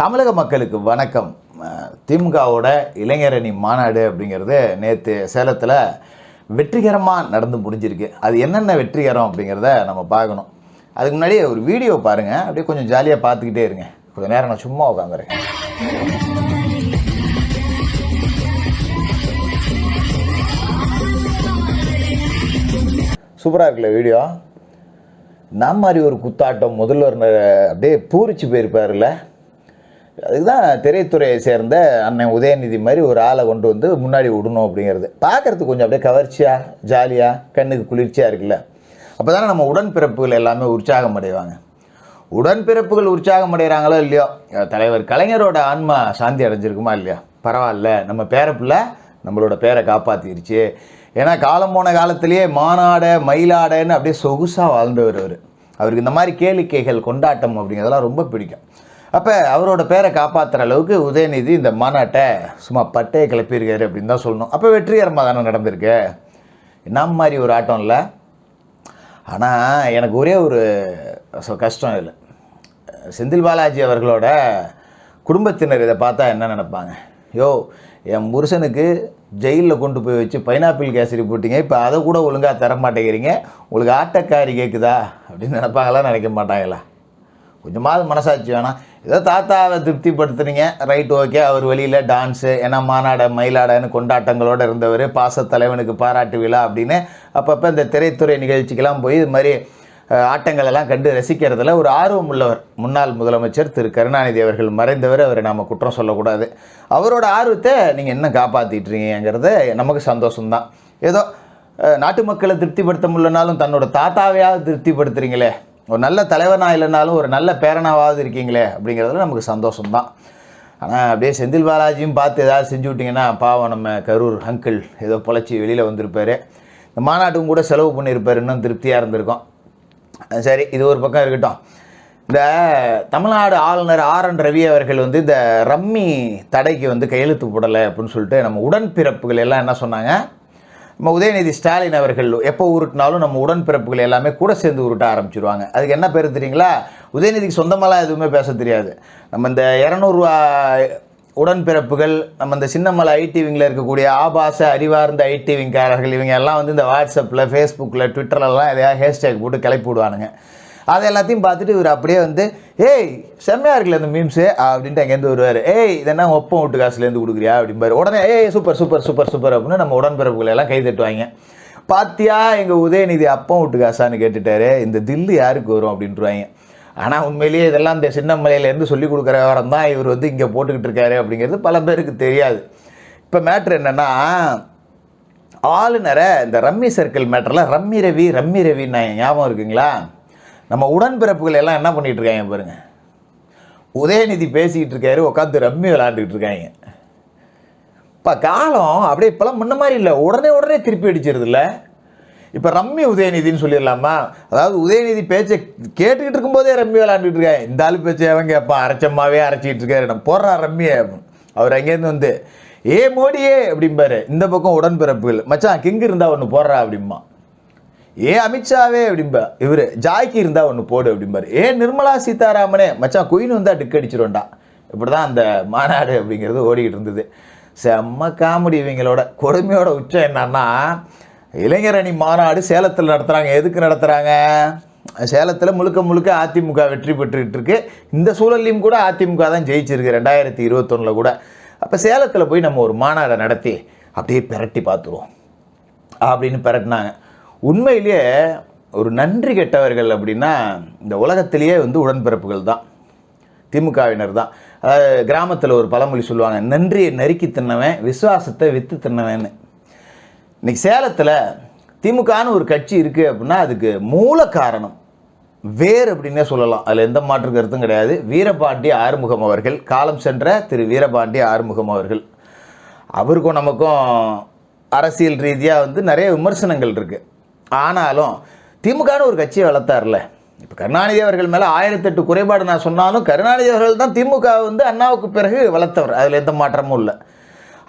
தமிழக மக்களுக்கு வணக்கம். திமுகவோட இளைஞரணி மாநாடு அப்படிங்கிறது நேற்று சேலத்தில் வெற்றிகரமாக நடந்து முடிஞ்சிருக்கு. அது என்னென்ன வெற்றிகரம் அப்படிங்கிறத நம்ம பார்க்கணும். அதுக்கு முன்னாடி ஒரு வீடியோ பாருங்கள் அப்படியே கொஞ்சம் ஜாலியாக பார்த்துக்கிட்டே இருங்க. கொஞ்சம் நேரம் நான் சும்மா உட்காந்துருக்கேன் சூப்பராக இருக்குல்ல வீடியோ? நான் மாதிரி ஒரு குத்தாட்டம் முதல்வர் அப்படியே பூரிச்சு அதுக்கு அதுதான் திரைத்துறையை சேர்ந்த அண்ணன் உதயநிதி மாதிரி ஒரு ஆளை கொண்டு வந்து முன்னாடி விடணும் அப்படிங்கிறது. பார்க்குறதுக்கு கொஞ்சம் அப்படியே கவர்ச்சியாக ஜாலியாக கண்ணுக்கு குளிர்ச்சியாக இருக்குல்ல. அப்போ தானே நம்ம உடன்பிறப்புகள் எல்லாமே உற்சாகம் அடைவாங்க. உடன்பிறப்புகள் உற்சாகம் அடைகிறாங்களோ இல்லையோ? தலைவர் கலைஞரோட ஆன்மா சாந்தி அடைஞ்சிருக்குமா இல்லையா? பரவாயில்ல. நம்ம பேரப்பிள்ளை நம்மளோட பேரை காப்பாற்றிருச்சு ஏன்னா காலம் போன காலத்திலேயே மானாட மயிலாடன்னு அப்படியே சொகுசாக வாழ்ந்தவர் அவர். அவருக்கு இந்த மாதிரி கேளிக்கைகள் கொண்டாட்டம் அப்படிங்கிறதெல்லாம் ரொம்ப பிடிக்கும். அப்போ அவரோட பேரை காப்பாற்றுற அளவுக்கு உதயநிதி இந்த மாநாட்டை சும்மா பட்டையை கிளப்பியிருக்காரு அப்படின்னு தான் சொல்லணும். அப்போ வெற்றிகரமாக தானே நடந்திருக்கு? என்ன மாதிரி ஒரு ஆட்டம் இல்லை? ஆனால் எனக்கு ஒரே ஒரு கஷ்டம் இல்லை. செந்தில் பாலாஜி அவர்களோட குடும்பத்தினர் இதை பார்த்தா என்ன நினைப்பாங்க? யோ என் புருஷனுக்கு ஜெயிலில் கொண்டு போய் வச்சு பைனாப்பிள் கேசரி போட்டிங்க இப்போ அதை கூட ஒழுங்காக தர மாட்டேங்கிறீங்க உங்களுக்கு ஆட்டக்காரி கேட்குதா அப்படின்னு நினைப்பாங்களா? நினைக்க மாட்டாங்களா? கொஞ்சமாவது மனசாட்சி வேணாம். ஏதோ தாத்தாவை திருப்திப்படுத்துனீங்க. ரைட் ஓகே அவர் வெளியில் டான்ஸு ஏன்னா மாநாட மயிலாடன்னு கொண்டாட்டங்களோடு இருந்தவர் பாசத்தலைவனுக்கு பாராட்டு விழா அப்படின்னு அப்பப்போ இந்த திரைத்துறை நிகழ்ச்சிக்கெல்லாம் போய் இது மாதிரி ஆட்டங்களெல்லாம் ஆட்டங்கள் எல்லாம் கண்டு ரசிக்கிறதுல ஒரு ஆர்வம் உள்ளவர். முன்னாள் முதலமைச்சர் திரு. கருணாநிதி அவர்கள் மறைந்தவர் அவரை நாம் குற்றம் சொல்லக்கூடாது. அவரோட ஆர்வத்தை நீங்கள் என்ன காப்பாற்றிட்டுருங்கிறது நமக்கு சந்தோஷம்தான். ஏதோ நாட்டு மக்களை திருப்திப்படுத்த முடியலனாலும் தன்னோட தாத்தாவையாவது திருப்திப்படுத்துறீங்களே. ஒரு நல்ல தலைவனாக இல்லைனாலும் ஒரு நல்ல பேரனாவாவது இருக்கீங்களே அப்படிங்கிறதுல நமக்கு சந்தோஷம்தான். ஆனால் அப்படியே செந்தில் பாலாஜியும் பார்த்து ஏதாவது செஞ்சு விட்டிங்கன்னா பாவம் நம்ம கரூர் அங்கிள் ஏதோ பொழைச்சி வெளியில் வந்திருப்பார். இந்த மாநாட்டுக்கும் கூட செலவு பண்ணியிருப்பார் இன்னும் திருப்தியாக இருந்திருக்கும். சரி இது ஒரு பக்கம் இருக்கட்டும். இந்த தமிழ்நாடு ஆளுநர் ஆர் என் ரவி அவர்கள் வந்து இந்த ரம்மி தடைக்கு வந்து கையெழுத்து போடலை அப்படின்னு சொல்லிட்டு நம்ம உடன்பிறப்புகள் எல்லாம் என்ன சொன்னாங்க? நம்ம உதயநிதி ஸ்டாலின் அவர்கள் எப்போ உருட்டினாலும் நம்ம உடன்பிறப்புகள் எல்லாமே கூட சேர்ந்து உருட்ட ஆரம்பிச்சிருவாங்க. அதுக்கு என்ன பேர் தெரியுங்களா? உதயநிதிக்கு சொந்தமாலாம் எதுவுமே பேச தெரியாது. நம்ம இந்த இரநூறுவா உடன்பிறப்புகள் நம்ம இந்த சின்னமலை ஐடிவிங்கில் இருக்கக்கூடிய ஆபாச அறிவார்ந்த ஐடிவிங்காரர்கள் இவங்க எல்லாம் வந்து இந்த வாட்ஸ்அப்பில் ஃபேஸ்புக்கில் ட்விட்டர்லலாம் எதையாவது ஹேஷ்டேக் போட்டு கிளப்பி விடுவானுங்க அது எல்லாத்தையும் பார்த்துட்டு இவர் அப்படியே வந்து ஏய் செம்மையாக இருக்குல்ல இந்த மீம்ஸு அப்படின்ட்டு அங்கேருந்து வருவார். ஏய் இதெல்லாம் ஒப்பம் விட்டு காசுலேருந்து கொடுக்குறியா? அப்படிம்பாரு. உடனே ஏய் சூப்பர் சூப்பர் சூப்பர் சூப்பர் அப்படின்னு நம்ம உடன்பிறப்புகளை எல்லாம் கை தட்டுவாங்க பாத்தியா எங்கள் உதயநிதி அப்பம் விட்டு காசான்னு கேட்டுட்டாரு. இந்த தில்லு யாருக்கு வரும்? அப்படின்ட்டுருவாங்க. ஆனால் உண்மையிலேயே இதெல்லாம் இந்த சின்ன மலையிலேருந்து சொல்லி கொடுக்குற வாரம் தான் இவர் வந்து இங்கே போட்டுக்கிட்டு இருக்காரு அப்படிங்கிறது பல பேருக்கு தெரியாது. இப்போ மேட்ரு என்னென்னா ஆளுநரை இந்த ரம்மி சர்க்கிள் மேட்டரில் ரம்மி ரவி ரம்மி ரவின்னு ஞாபகம் இருக்குங்களா? நம்ம உடன்பிறப்புகள் எல்லாம் என்ன பண்ணிகிட்டு இருக்காங்க பாருங்க. உதயநிதி பேசிக்கிட்டு இருக்காரு உட்காந்து ரம்மி விளாண்டுக்கிட்டு இருக்காங்க. இப்போ காலம் அப்படியே இப்போலாம் முன்ன மாதிரி இல்லை. உடனே உடனே திருப்பி அடிச்சிருது இல்லை இப்போ ரம்மி உதயநிதின்னு சொல்லிடலாமா? அதாவது உதயநிதி பேச்சை கேட்டுக்கிட்டு இருக்கும்போதே ரம்மி விளாண்டுட்டு இருக்காங்க. இந்த ஆள் பேச்சை அவங்க கேட்பான்? அரைச்சம்மாவே அரைச்சிக்கிட்டு இருக்காரு. நம்ம போடுறா ரம்மியை அவர் அங்கேருந்து வந்து ஏ மோடியே அப்படிம்பாரு. இந்த பக்கம் உடன்பிறப்புகள். மச்சான் கிங்கு இருந்தால் ஒன்று போடுறா அப்படிம்பான். ஏ அமித்ஷாவே அப்படிம்பா. இவர் ஜாய்க்கு இருந்தால் ஒன்று போடு அப்படிம்பாரு. ஏ நிர்மலா சீதாராமனே மச்சான் குயின் வந்தால் டிக் இப்படி தான் அந்த மாநாடு அப்படிங்கிறது ஓடிக்கிட்டு இருந்தது. செம்ம காமெடி இவங்களோட. கொடுமையோட உச்சம் என்னன்னா இளைஞர் அணி மாநாடு சேலத்தில் நடத்துகிறாங்க எதுக்கு நடத்துகிறாங்க சேலத்தில் முழுக்க முழுக்க அதிமுக வெற்றி பெற்றுக்கிட்டு இருக்கு. இந்த சூழல்லையும் கூட அதிமுக தான் ஜெயிச்சிருக்கு ரெண்டாயிரத்தி இருபத்தொன்னில் கூட. அப்போ சேலத்தில் போய் நம்ம ஒரு மாநாடை நடத்தி அப்படியே பிரட்டி பார்த்துருவோம் அப்படின்னு பெரட்டினாங்க. உண்மையிலேயே ஒரு நன்றி கெட்டவர்கள் அப்படின்னா இந்த உலகத்திலேயே வந்து உடன்பிறப்புகள் தான். திமுகவினர் தான். அதாவது கிராமத்தில் ஒரு பழமொழி சொல்லுவாங்க நன்றியை நறுக்கி தின்னவன் விசுவாசத்தை விற்று தின்னவன்னு இன்னைக்கு சேலத்தில் திமுகன்னு ஒரு கட்சி இருக்குது அப்படின்னா அதுக்கு மூல காரணம் வேர் அப்படின்னே சொல்லலாம். அதில் எந்த மாற்று கருத்தும் கிடையாது. வீரபாண்டிய ஆறுமுகம் அவர்கள் காலம் சென்ற திரு வீரபாண்டிய ஆறுமுகம் அவர்கள். அவருக்கும் நமக்கும் அரசியல் ரீதியாக வந்து நிறைய விமர்சனங்கள் இருக்குது ஆனாலும் திமுகன்னு ஒரு கட்சியை வளர்த்தார்ல. இப்போ கருணாநிதி அவர்கள் மேலே ஆயிரத்தெட்டு குறைபாடு நான் சொன்னாலும் கருணாநிதி அவர்கள் தான் திமுக வந்து அண்ணாவுக்கு பிறகு வளர்த்தவர். அதில் எந்த மாற்றமும் இல்லை.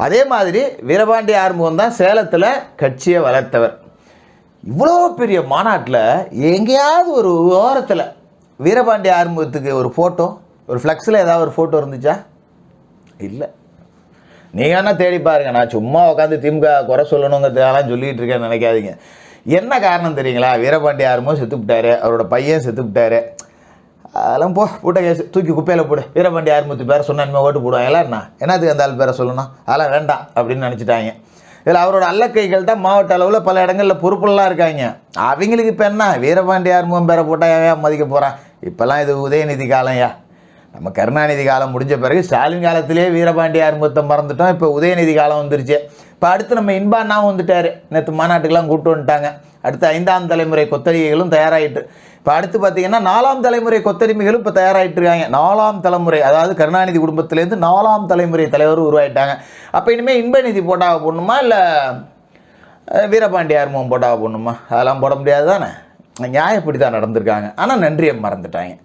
அதே மாதிரி வீரபாண்டிய ஆறுமுகம் தான் சேலத்தில் கட்சியை வளர்த்தவர். இவ்வளோ பெரிய மாநாட்டில் எங்கேயாவது ஒரு ஓரத்தில் வீரபாண்டிய ஆறுமுகத்துக்கு ஒரு ஃபோட்டோ ஒரு ஃப்ளெக்ஸில் ஏதாவது ஒரு ஃபோட்டோ இருந்துச்சா? இல்லை. நீங்கள் வேணால் தேடி பாருங்க. நான் சும்மா உட்காந்து திமுக குறை சொல்லணுங்கிறதுக்கெல்லாம் சொல்லிகிட்டு இருக்கேன்னு நினைக்காதீங்க. என்ன காரணம் தெரியுங்களா? வீரபாண்டி ஆர்மோ செத்துவிட்டாரு அவரோட பையன் செத்துவிட்டாரு அதெல்லாம் போ போட்ட கேஸ் தூக்கி குப்பையில் போடு. வீரபாண்டி ஆறுமுத்து பேரை சொன்னா ஓட்டு போடுவாங்க எல்லாருண்ணா என்னத்துக்கு அந்த ஆள் பேரை சொல்லணும்? அதெல்லாம் வேண்டாம் அப்படின்னு நினச்சிட்டாங்க. இதில் அவரோட அல்லக்கைகள் தான் மாவட்ட அளவில் பல இடங்களில் பொறுப்புலாம் இருக்காங்க. அவங்களுக்கு இப்போ என்ன? வீரபாண்டி ஆறுமுகம் பேரை போட்டால் ஏன் மதிக்க போகிறான் இப்போல்லாம் இது உதயநிதி காலம்யா. நம்ம கருணாநிதி காலம் முடிஞ்ச பிறகு ஸ்டாலின் காலத்திலே வீரபாண்டி ஆறுமுகத்தை மறந்துட்டோம். இப்போ உதயநிதி காலம் வந்துருச்சு. இப்போ அடுத்து நம்ம இன்பாண்ணாவும் வந்துட்டார். நேற்று மாநாட்டுக்கெல்லாம் கூப்பிட்டு வந்துட்டாங்க. அடுத்து ஐந்தாம் தலைமுறை கொத்தடிகைகளும் தயாராகிட்டு இப்போ அடுத்து பார்த்தீங்கன்னா நாலாம் தலைமுறை கொத்தடிமைகளும் இப்போ தயாராகிட்டு இருக்காங்க. நாலாம் தலைமுறை அதாவது கருணாநிதி குடும்பத்திலேருந்து நாலாம் தலைமுறை தலைவர் உருவாயிட்டாங்க. அப்போ இனிமேல் இன்பநிதி போட்டாக போடணுமா இல்லை வீரபாண்டியார் ஆர்மம் போட்டாக போடணுமா? அதெல்லாம் போட முடியாது தானே நியாயப்படி தான் நடந்திருக்காங்க. ஆனால் நன்றியை மறந்துட்டாங்க.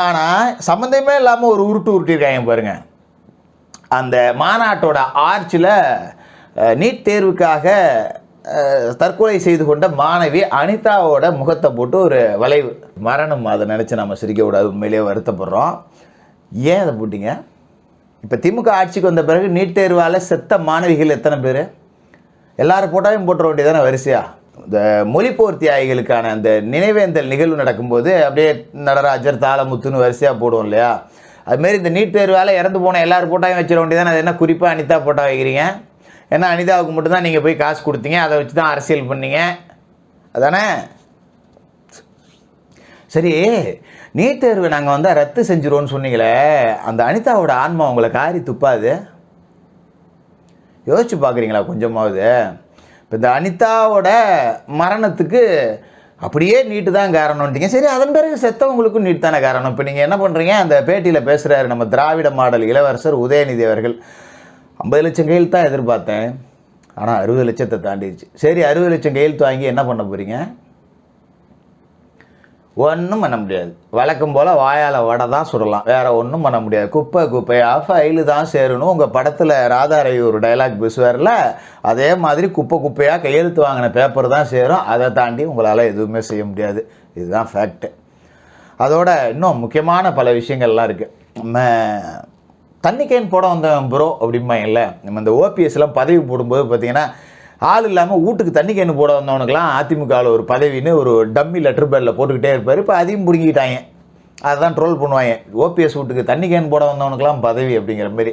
ஆனால் சம்மந்தமே இல்லாமல் ஒரு உருட்டு உருட்டியிருக்காங்க பாருங்கள் அந்த மாநாட்டோட ஆர்ச்சில் நீட் தேர்வுக்காக தற்கொலை செய்து கொண்ட மாணவி அனிதாவோட முகத்தை போட்டு ஒரு வளைவு. மரணம் அதை நினச்சி நம்ம சிரிக்கக்கூடாது உண்மையிலேயே வருத்தப்படுறோம். ஏன் அதை போட்டிங்க? இப்போ திமுக ஆட்சிக்கு வந்த பிறகு நீட் தேர்வால் செத்த மாணவிகள் எத்தனை பேர்? எல்லாரும் போட்டாலும் போட்டுற வேண்டியதானே வரிசையா? இந்த மொழிப்போர் தியாகிகளுக்கான அந்த நினைவேந்தல் நிகழ்வு நடக்கும்போது அப்படியே நடராஜர் தாளமுத்துன்னு வரிசையாக போடுவோம் இல்லையா? அதுமாரி இந்த நீட் தேர்வால் இறந்து போன எல்லாரும் போட்டாயும் வச்சிட வேண்டியதானே அது என்ன குறிப்பாக அனிதா போட்டா வைக்கிறீங்க? ஏன்னா அனிதாவுக்கு மட்டும்தான் நீங்கள் போய் காசு கொடுத்தீங்க. அதை வச்சு தான் அரசியல் பண்ணீங்க. அதானே? சரி நீட் தேர்வு நாங்கள் வந்து ரத்து செஞ்சிருவோம்னு சொன்னீங்களே அந்த அனிதாவோட ஆன்மா உங்களை காரி துப்பாது. யோசிச்சு பார்க்குறீங்களா கொஞ்சமாவது? இப்போ இந்த அனிதாவோட மரணத்துக்கு அப்படியே நீட்டு தான் காரணம்ட்டீங்க சரி அதன் பிறகு செத்தவங்களுக்கும் நீட் தானே காரணம். இப்போ நீங்கள் என்ன பண்ணுறீங்க அந்த பேட்டியில் பேசுகிறாரு நம்ம திராவிட மாடல் இளவரசர் உதயநிதி அவர்கள். ஐம்பது லட்சம் கையில் தான் எதிர்பார்த்தேன். ஆனால் அறுபது லட்சத்தை தாண்டிடுச்சு. சரி அறுபது லட்சம் கையெழுத்து வாங்கி என்ன பண்ண போகிறீங்க ஒன்றும் பண்ண முடியாது. வழக்கம் போல் வாயால் வடை தான் சுடலாம். வேறு ஒன்றும் பண்ண முடியாது. குப்பை குப்பையாக ஃபைலு தான் சேரணும். உங்கள் படத்தில் ராதாரை ஒரு டைலாக் பேசுவார்ல அதே மாதிரி குப்பை குப்பையாக கையெழுத்து வாங்கின பேப்பர் தான் சேரும். அதை தாண்டி உங்களால் எதுவுமே செய்ய முடியாது. இதுதான் ஃபேக்ட்டு அதோட இன்னும் முக்கியமான பல விஷயங்கள்லாம் இருக்குது நம்ம தண்ணி கேன் போட வந்தவன் ப்ரோ அப்படிம்பாங்கல்ல நம்ம இந்த ஓபிஎஸ்லாம் பதவி போடும்போது பார்த்தீங்கன்னா ஆள் இல்லாமல் வீட்டுக்கு தண்ணி போட வந்தவனுக்குலாம் அதிமுகவில் ஒரு பதவின்னு ஒரு டம்மி லெட்டர் பேரில் போட்டுக்கிட்டே இருப்பார். இப்போ அதையும் பிடுங்கிட்டாங்க அதுதான் ட்ரோல் பண்ணுவாங்க. ஓபிஎஸ் வீட்டுக்கு தண்ணி கேன் போட வந்தவனுக்குலாம் பதவி அப்படிங்கிற மாதிரி.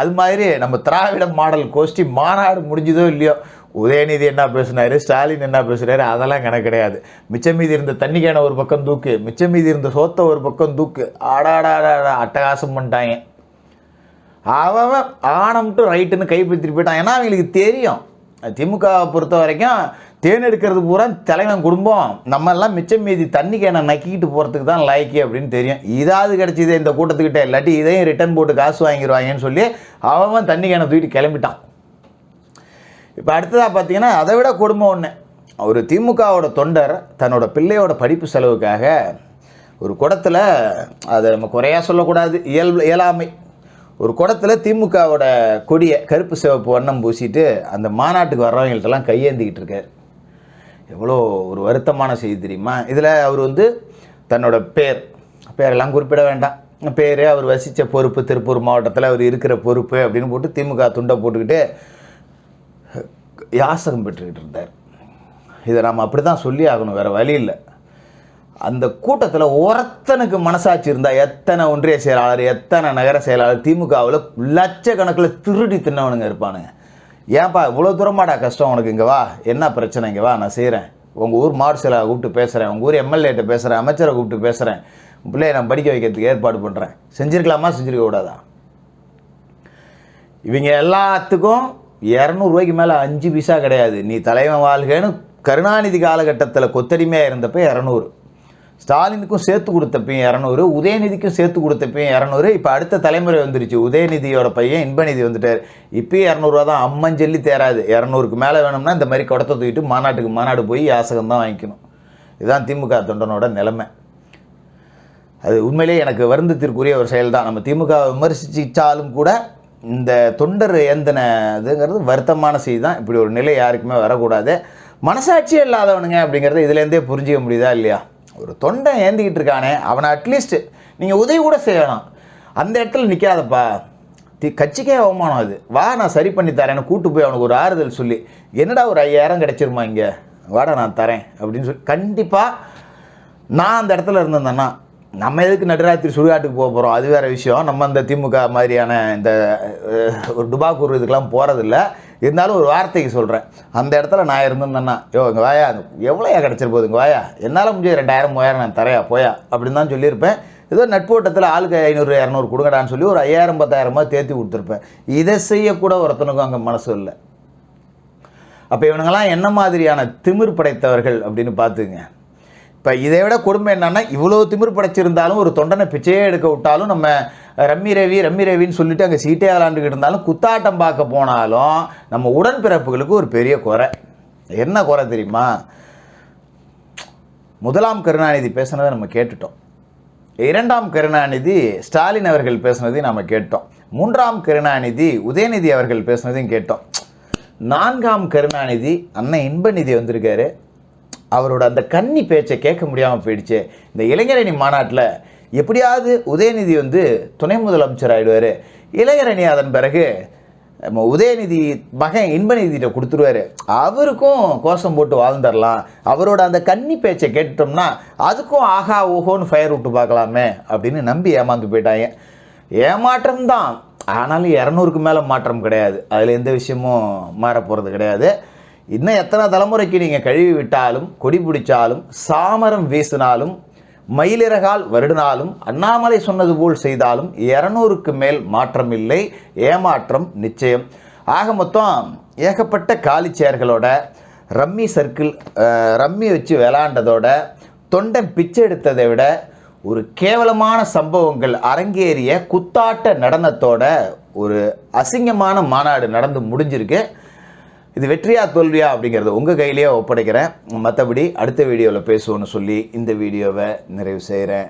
அது மாதிரி நம்ம திராவிட மாடல் கோஷ்டி மாநாடு முடிஞ்சதோ இல்லையோ உதயநிதி என்ன பேசினார் ஸ்டாலின் என்ன பேசுகிறாரு அதெல்லாம் கணக்கு கிடையாது. மிச்சம் மீதி இருந்த தண்ணி கேனை ஒரு பக்கம் தூக்கு மிச்சம் மீதி இருந்த சோத்தை ஒரு பக்கம் தூக்கு. ஆடாடாடா அட்டகாசம் பண்ணிட்டாங்க. அவன் ஆனம்ட்டு ரைட்டுன்னு கைப்பற்றி போயிட்டான். ஏன்னா அவங்களுக்கு தெரியும். திமுகவை பொறுத்த வரைக்கும் தேன் எடுக்கிறது பூரா தலைவன் குடும்பம். நம்ம எல்லாம் மிச்சம் மீதி தண்ணிக்கு என்ன நக்கிக்கிட்டு போகிறதுக்கு தான் லாய்க்கு அப்படின்னு தெரியும். இதாவது கிடச்சிது இந்த கூட்டத்துக்கிட்ட. இல்லாட்டி இதையும் ரிட்டர்ன் போட்டு காசு வாங்கிடுவாங்கன்னு சொல்லி அவன் தண்ணி கேனை தூக்கிட்டு கிளம்பிட்டான். இப்போ அடுத்ததாக பார்த்தீங்கன்னா அதை விட குடும்பம் ஒன்று ஒரு திமுகவோட தொண்டர் தன்னோட பிள்ளையோட படிப்பு செலவுக்காக ஒரு குடத்தில் அதை நம்ம குறையாக சொல்லக்கூடாது. இயல்பு இயலாமை. ஒரு குடத்தில் திமுகவோட கொடியை கருப்பு சிவப்பு வண்ணம் பூசிட்டு அந்த மாநாட்டுக்கு வர்றவங்கள்ட்டெல்லாம் கையேந்திக்கிட்டு இருக்கார். எவ்வளோ ஒரு வருத்தமான செய்தி தெரியுமா? இதில் அவர் வந்து தன்னோட பேர் பேரெல்லாம் குறிப்பிட வேண்டாம். பேர் அவர் வசித்த பொறுப்பு திருப்பூர் மாவட்டத்தில் அவர் இருக்கிற பொறுப்பு அப்படின்னு போட்டு திமுக துண்டை போட்டுக்கிட்டு யாசகம் பெற்றுக்கிட்டு இருந்தார். இதை நாம் அப்படி தான் சொல்லி ஆகணும் வேறு வழி இல்லை. அந்த கூட்டத்தில் ஒருத்தனுக்கு மனசாட்சி இருந்தால் எத்தனை ஒன்றிய செயலாளர் எத்தனை நகர செயலாளர் திமுகவில் லட்சக்கணக்கில் திருடி தின்னவனுங்க இருப்பானுங்க. ஏன்பா இவ்வளோ தூரமாடா கஷ்டம் உனக்கு? இங்கே வா. என்ன பிரச்சனை? இங்கே வா நான் செய்கிறேன் உங்கள் ஊர் மாவட்ட கூப்பிட்டு பேசுகிறேன் உங்கள் ஊர் எம்எல்ஏட்ட பேசுகிறேன் அமைச்சரை கூப்பிட்டு பேசுகிறேன் பிள்ளைய நான் படிக்க வைக்கிறதுக்கு ஏற்பாடு பண்ணுறேன் செஞ்சுருக்கலாமா? செஞ்சுருக்க கூடாதா? இவங்க எல்லாத்துக்கும் இரநூறுவாய்க்கு மேலே அஞ்சு பைசா கிடையாது. நீ தலைவன் வாழ்கன்னு கருணாநிதி காலகட்டத்தில் கொத்தடிமையாக இருந்தப்போ இரநூறு. ஸ்டாலினுக்கும் சேர்த்து கொடுத்தப்பையும் இரநூறு உதயநிதிக்கும் சேர்த்து கொடுத்தப்பையும் இரநூறு. இப்போ அடுத்த தலைமுறை வந்துருச்சு. உதயநிதியோட பையன் இன்பநிதி வந்துட்டார். இப்போயும் இரநூறுவா தான் அம்மன் சொல்லி தேராது. இரநூறுக்கு மேலே வேணும்னா இந்த மாதிரி குடத்தை தூக்கிட்டு மாநாட்டுக்கு மாநாடு போய் யாசகம் தான் வாங்கிக்கணும். இதுதான் திமுக தொண்டனோட நிலைமை. அது உண்மையிலேயே எனக்கு வருந்தத்திற்குரிய ஒரு செயல் தான் நம்ம திமுக விமர்சிச்சாலும் கூட இந்த தொண்டர் ஏந்தின இதுங்கிறது வருத்தமான செய்தி தான். இப்படி ஒரு நிலை யாருக்குமே வரக்கூடாது. மனசாட்சியே இல்லாதவனுங்க அப்படிங்கிறத இதுலேருந்தே புரிஞ்சிக்க முடியுதா இல்லையா? ஒரு தொண்டை ஏந்திக்கிட்டு இருக்கானே அவனை அட்லீஸ்ட் நீங்கள் உதவி கூட செய்யலாம். அந்த இடத்துல நிற்காதப்பா தி கட்சிக்கே அவமானம் அது. வா நான் சரி பண்ணி தரேன்னு கூட்டு போய் அவனுக்கு ஒரு ஆறுதல் சொல்லி என்னடா ஒரு ஐயாயிரம் கிடச்சிருமா இங்கே? வாடா நான் தரேன். அப்படின்னு சொல்லி கண்டிப்பாக நான் அந்த இடத்துல இருந்திருந்தேன்னா நம்ம எதுக்கு நடுராத்திரி சுடுகாட்டுக்கு போக போகிறோம் அது வேறு விஷயம். நம்ம இந்த திமுக மாதிரியான இந்த ஒரு டுபாக்கூர் இதுக்கெலாம் போகிறதில்ல இருந்தாலும் ஒரு வார்த்தைக்கு சொல்கிறேன் அந்த இடத்துல நான் இருந்திருந்தேன்னா யோ இங்கே வாயா எவ்வளோயா கிடச்சிரு போகுது இங்கே வாயா? என்னால் முடிஞ்ச ரெண்டாயிரம் மூவாயிரம் நான் தரையா போயா? அப்படின்னு தான் சொல்லியிருப்பேன். ஏதோ நட்போட்டத்தில் ஆளுக்கு ஐநூறு இரநூறு கொடுங்கடான்னு சொல்லி ஒரு ஐயாயிரம் பத்தாயிரமா தேர்த்தி கொடுத்துருப்பேன். இதை செய்யக்கூட ஒருத்தனுக்கும் அங்கே மனசு இல்லை. அப்போ இவனுங்கெல்லாம் என்ன மாதிரியான திமிர் படைத்தவர்கள் அப்படின்னு பார்த்துங்க. இப்போ இதை விட கொடுமை என்னன்னா இவ்வளோ திமிர் படைச்சிருந்தாலும் ஒரு தொண்டனை பிச்சையே எடுக்க விட்டாலும் நம்ம ரம்மி ரவி ரம்மி ரவின்னு சொல்லிட்டு அங்கே சீட்டே விளாண்டுக்கிட்டு இருந்தாலும் குத்தாட்டம் பார்க்க போனாலும் நம்ம உடன்பிறப்புகளுக்கு ஒரு பெரிய குறை. என்ன குறை தெரியுமா? முதலாம் கருணாநிதி பேசுனதை நம்ம கேட்டுட்டோம். இரண்டாம் கருணாநிதி ஸ்டாலின் அவர்கள் பேசுனதையும் நம்ம கேட்டோம். மூன்றாம் கருணாநிதி உதயநிதி அவர்கள் பேசுனதையும் கேட்டோம். நான்காம் கருணாநிதி அண்ணன் இன்பநிதி வந்திருக்காரு. அவரோட அந்த கன்னி பேச்சை கேட்க முடியாமல் போயிடுச்சு. இந்த இளைஞரணி மாநாட்டில் எப்படியாவது உதயநிதி வந்து துணை முதலமைச்சர் ஆகிடுவார் இளைஞரணி அதன் பிறகு நம்ம உதயநிதி மகன் இன்பநிதிகிட்ட கொடுத்துருவாரு. அவருக்கும் கோஷம் போட்டு வாழ்ந்துடலாம். அவரோட அந்த கன்னி பேச்சை கேட்டுட்டோம்னா அதுக்கும் ஆஹா ஓஹோன்னு ஃபயர் விட்டு பார்க்கலாமே அப்படின்னு நம்பி ஏமாந்து போயிட்டாங்க. ஏமாற்றம் தான். ஆனாலும் இரநூறுக்கு மேலே மாற்றம் கிடையாது. அதில் எந்த விஷயமும் மாற போகிறது கிடையாது. இன்னும் எத்தனை தலைமுறைக்கு நீங்கள் கழுவி விட்டாலும் கொடி பிடிச்சாலும் சாமரம் வீசினாலும் மயிலிறகால் வருடினாலும் அண்ணாமலை சொன்னது போல் செய்தாலும் இரநூறுக்கு மேல் மாற்றம் இல்லை ஏமாற்றம் நிச்சயம். ஆக மொத்தம் ஏகப்பட்ட காலி சேர்களோட ரம்மி சர்க்கிள் ரம்மி வச்சு விளாண்டதோட தொண்டன் பிச்சை எடுத்ததை விட ஒரு கேவலமான சம்பவங்கள் அரங்கேறிய குத்தாட்ட நடனத்தோட ஒரு அசிங்கமான மாநாடு நடந்து முடிஞ்சிருக்கு. இது வெற்றியா தோல்வியா அப்படிங்கிறத உங்கள் கையிலேயே ஒப்படைக்கிறேன். மற்றபடி அடுத்த வீடியோவில் பேசுவோன்னு சொல்லி இந்த வீடியோவை நிறைவு செய்கிறேன்